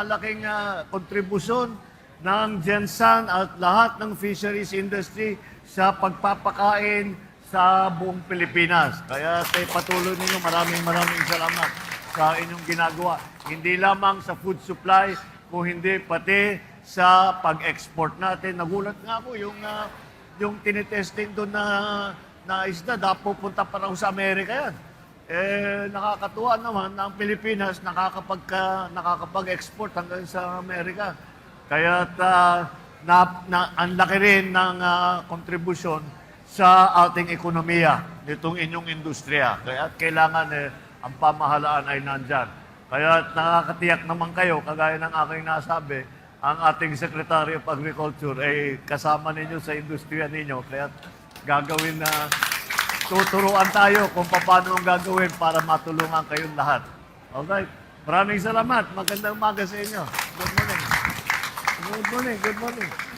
malaking ah, kontribusyon ng Gensan at lahat ng fisheries industry sa pagpapakain sa buong Pilipinas. Kaya sa patuloy ninyo, maraming maraming salamat sa inyong ginagawa. Hindi lamang sa food supply, kung hindi pati sa pag-export natin. Nagulat nga ako yung, ah, yung tinitesting doon na, na isda, dapat pupunta pa raw sa Amerika yan. Eh, nakakatuwa naman na ang Pilipinas nakakapag, nakakapag-export hanggang sa Amerika. Kaya na, na, ang laki rin ng ah, kontribusyon sa ating ekonomiya nitong inyong industriya. Kaya kailangan eh, ang pamahalaan ay nandyan. Kaya nakakatiyak naman kayo, kagaya ng aking nasabi, ang ating Secretary of Agriculture ay kasama ninyo sa industriya ninyo. Kaya gagawin na tuturuan tayo kung paano ang gagawin para matulungan kayong lahat. Alright. Maraming salamat. Magandang umaga sa inyo. Good morning. Good morning. Good morning.